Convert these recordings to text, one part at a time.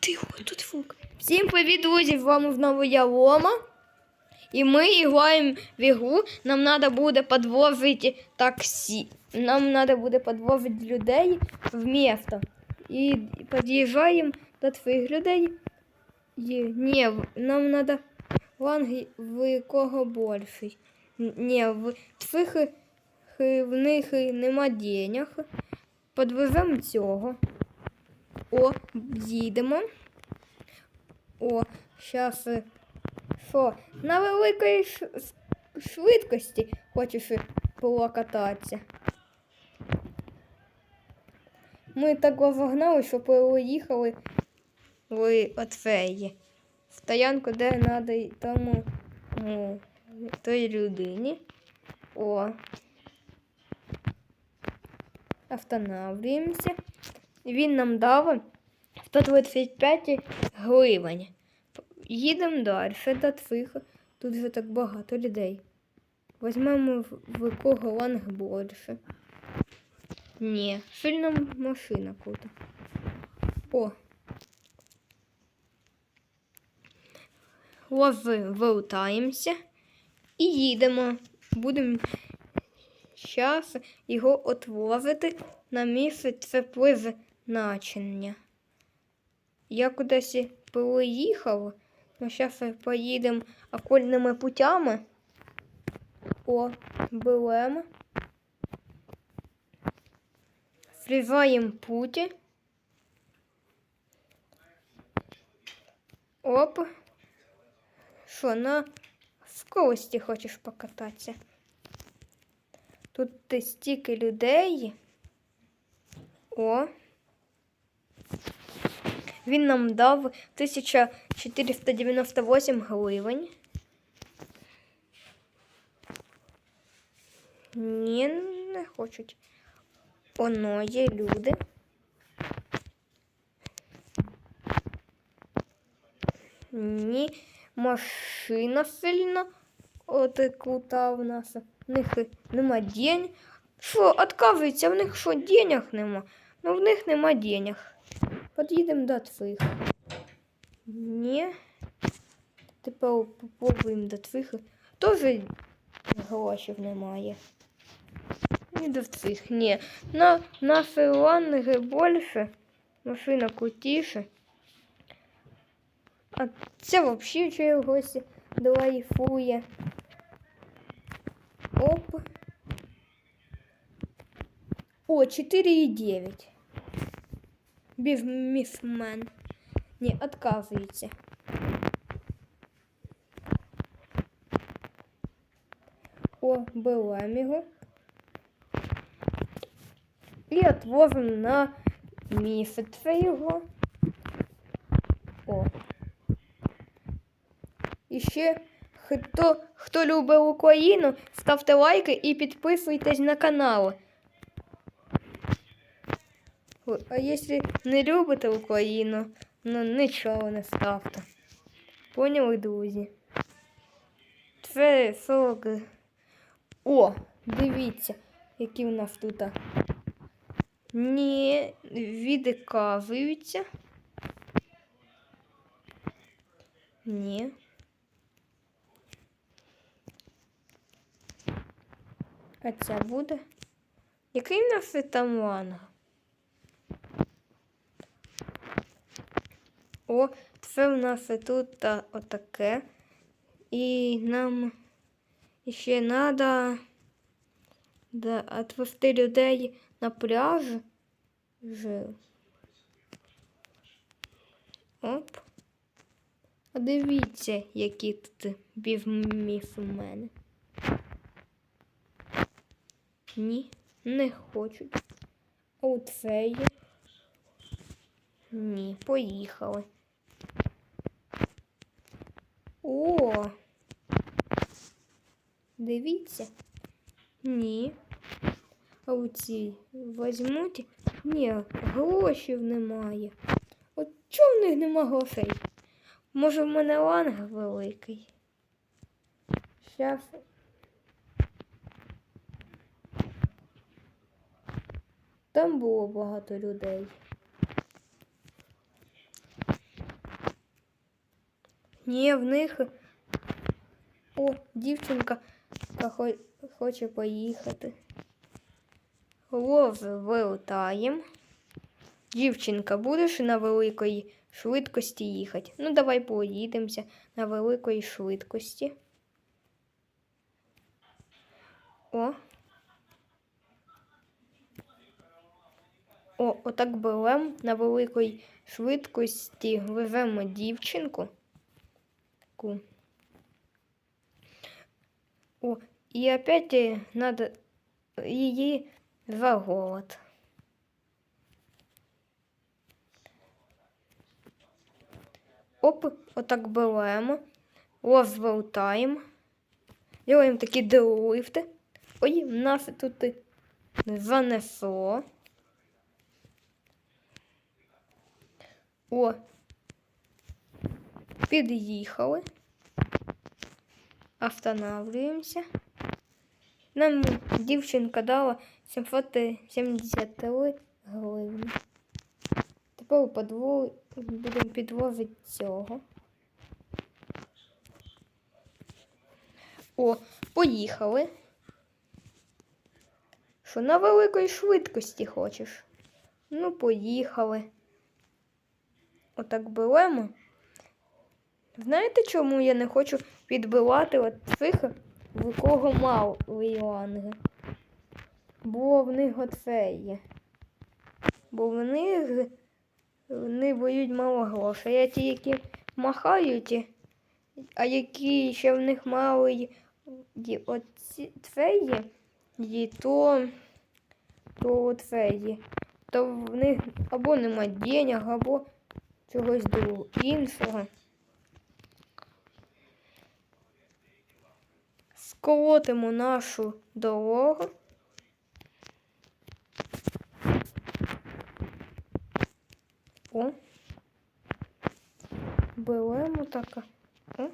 Тихо, тут фук. Всім привіт, друзі! Вами знову я Лома. І ми граємо в ігру. Нам треба буде підвозити таксі. Нам треба буде підвозити людей в місто. І під'їжджаємо до твоїх людей. І, ні, нам треба ланги в кого більший. Ні, в твоїх в них нема денег. Подвеземо цього. О, їдемо. О, зараз. Що, на великій швидкості хочеш покататися. Ми так вогнали, що поїхали в Отфеї. Стоянку, де треба тому ну, той людині. О. Останавливаемся. Він нам дав 125 гривень. Їдемо далі до цих. Тут вже так багато людей. Візьмемо в, кого ланг більше. Ні, сильна машина крута. О. Ось вертаємося і їдемо. Будемо зараз його отвозити на місце це призначення. Я кудись переїхав. Ми зараз поїдемо окольними путями. О, беремо. Зрізаємо путі. Оп. Що, на скорості хочеш покататися? Тут ти стільки людей. О. Він нам дав 1498 гривень. Ні, не хочуть. Оно є люди. Ні, машина сильно. От і крута у нас. В них нема день. Що, отказується, в них що, денег нема? Ну в них нема денег. Під'їдемо до твоїх. Ні. Тепер попробуємо до твоїх. Теж грошей немає. І до цих. Ні. На, на фейланги більше. Машина крутіше. А це взагалі чогось драйфує. Оп. О, 4,9. Бізнесмен. Не, отказується. О, беремо його. І отвозимо на місяць його. О. І ще хто, хто любить Україну, ставте лайки і підписуйтесь на канал. А якщо не любите Україну, ну нічого не ставте. Поняли, друзі? Це 40. О, дивіться, які в нас тут. Не відказуються. Ні. А ця буде? Який в нас там ланг? О, це в нас і тут та, отаке. І нам ще треба відвести людей на пляж. Жив. Оп. А дивіться, які тут бізнес у мене. Ні, не хочуть. Оце є. Ні, поїхали. О. Дивіться. Ні. А оці возьмуть? Ні, грошів немає. От чого в них нема грошей? Може в мене ланг великий? Щас. Там було багато людей. Ні, в них. О, дівчинка хо- хоче поїхати. Лов вилетаємо. Дівчинка, будеш на великій швидкості їхати? Ну, давай поїдемося на великій швидкості. О. О, отак беремо на великій швидкості веземо дівчинку. Ку. О, і опять надо її за голод. Оп, отак беремо, розвертаємо, робимо такі дрифти. Ой, нас тут занесло. О, під'їхали. Останавливаемся. Нам дівчинка дала 773 гривні. Тепер подву... будемо підвозити цього. О, поїхали. Що на великій швидкості хочеш? Ну, поїхали. Отак беремо. Знаєте, чому я не хочу підбивати от цих, в кого мав ланги? Бо в них оце є. Бо в них вони боють мало грошей. А ті, які махають, а які ще в них й- оці- це є, є, то, то оце. То в них або нема денег, або чогось другого іншого. Сколотимо нашу дорогу. О. Беремо так. О.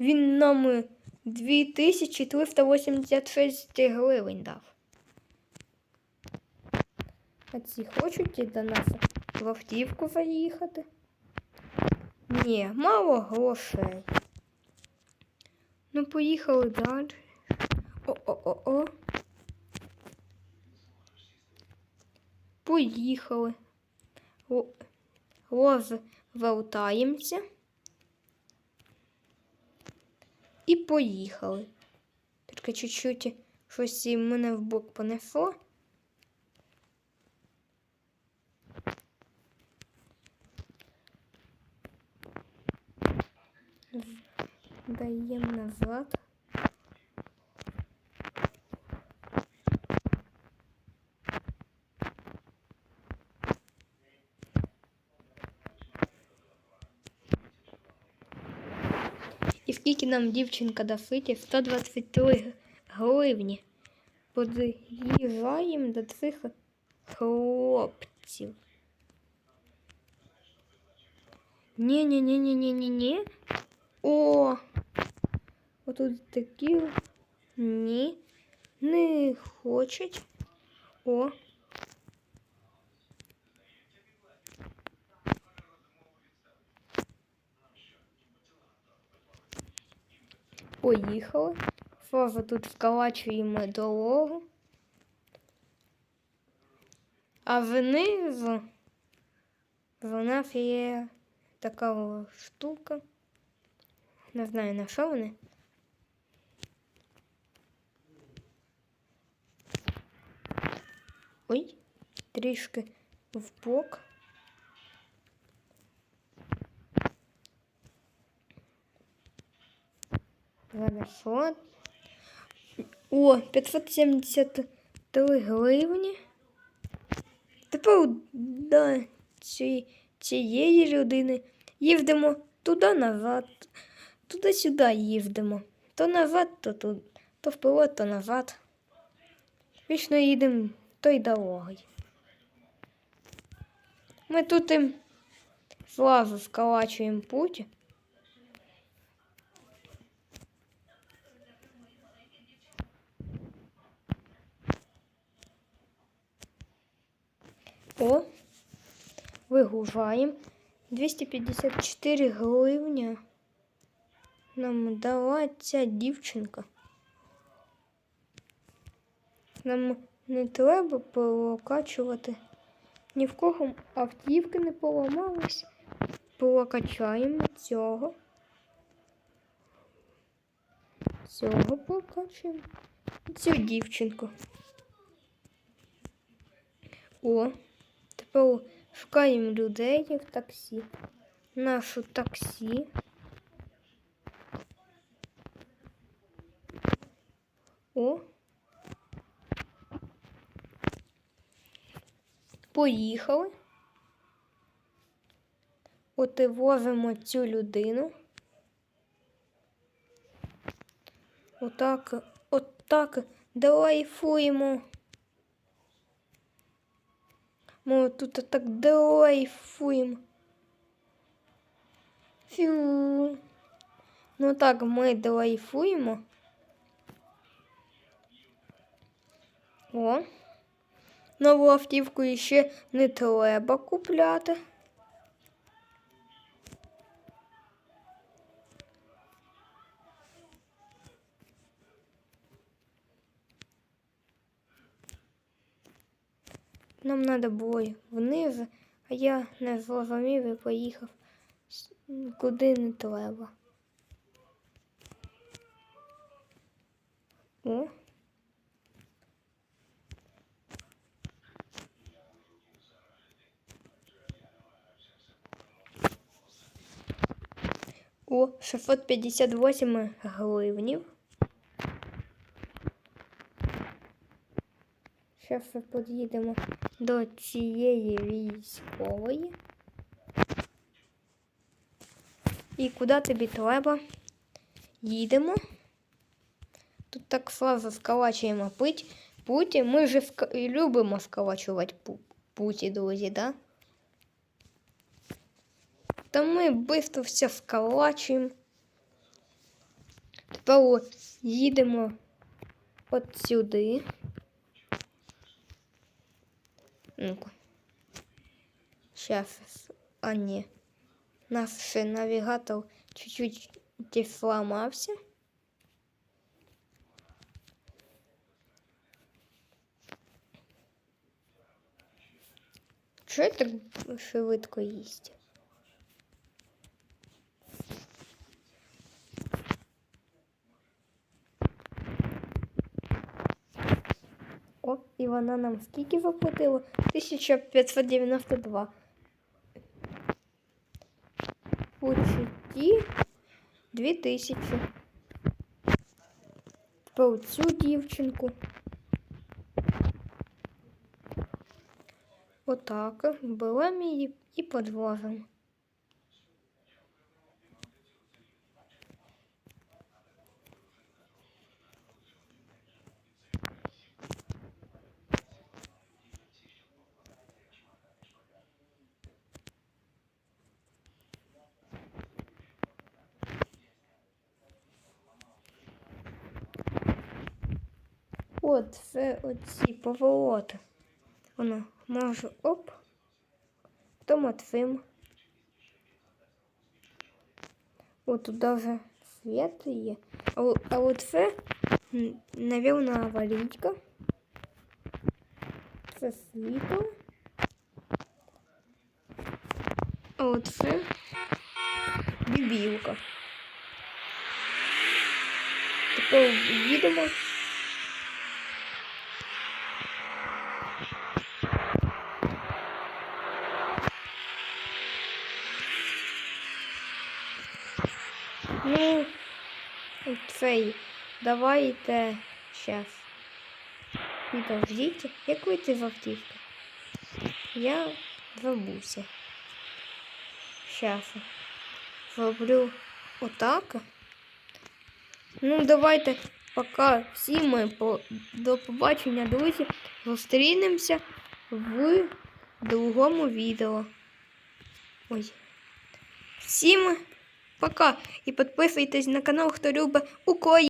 Він нам 2386 гривень дав. А ці хочуть до нас в автівку заїхати? Ні, мало грошей. Ну, поїхали далі. О-о-о-о. Поїхали. Розвертаємося. І поїхали. Тільки чуть-чуть щось мене в бок понесло. Даємо назад. І скільки нам дівчинка дафиті? 123 гривні. Под'їжджаємо до цих хлопців. Ні-ні-ні-ні-ні-ні-ні. О! Отут такі. Ні. Не хочуть. О. Поїхали. Фаза тут вколачуємо дорогу. А внизу в нас є така штука. Не знаю на що вони. Ой, трішки в бок. Хорошо. О, 573 гривні. Тепер до цієї людини їздимо туди назад, туди-сюди їздимо. То назад, то тут, то вперед, то назад. Вічно їдемо той дорогою. Ми тут їм зразу сколачуємо путь. О, вигружаємо. 254 гривня. Нам дала ця дівчинка. Нам не треба прокачувати. Ні в кого автівки не поламались. Прокачаємо цього. Цього прокачуємо. Цю дівчинку. О, тепер шукаємо людей в таксі. Нашу таксі. О. Поїхали. От і возимо цю людину. Отак, отак дрейфуємо. Ми тут так дрейфуємо. Фю. Ну так, ми дрейфуємо. О. Нову автівку ще не треба купляти. Нам треба було вниз, а я не зрозумів і поїхав куди не треба. О. О, 658 гривнів. Зараз під'їдемо до цієї військової. І куди тобі треба? Їдемо. Тут так сразу скалачуємо путь. Путі. Ми ж ска- любимо скалачувати пу- путі, друзі, да? Та ми швидко все скалачуємо. Тепер їдемо от сюди. Ну-ка. Сейчас. А, ні. Наш навігатор чуть-чуть сломався. Я так швидко їсть? О, і вона нам скільки заплатила? 1592. У чуті 2000. Про цю дівчинку. Отак. Беремо її і подвозимо. От це оці повороти. Воно може оп. Потім отвим. От тут даже світ є. А, о- а от це, м, навірно, аварійка. Це світло. А от це бібілка. Тепер їдемо. Цей, давайте сейчас. Подождите, як вийти з автівки? Я забувся. Сейчас. Зроблю отак. Ну, давайте пока всі ми по... до побачення, друзі. Зустрінемося в другому відео. Ой. Всім пока. І підписуйтесь на канал, хто любить Україну.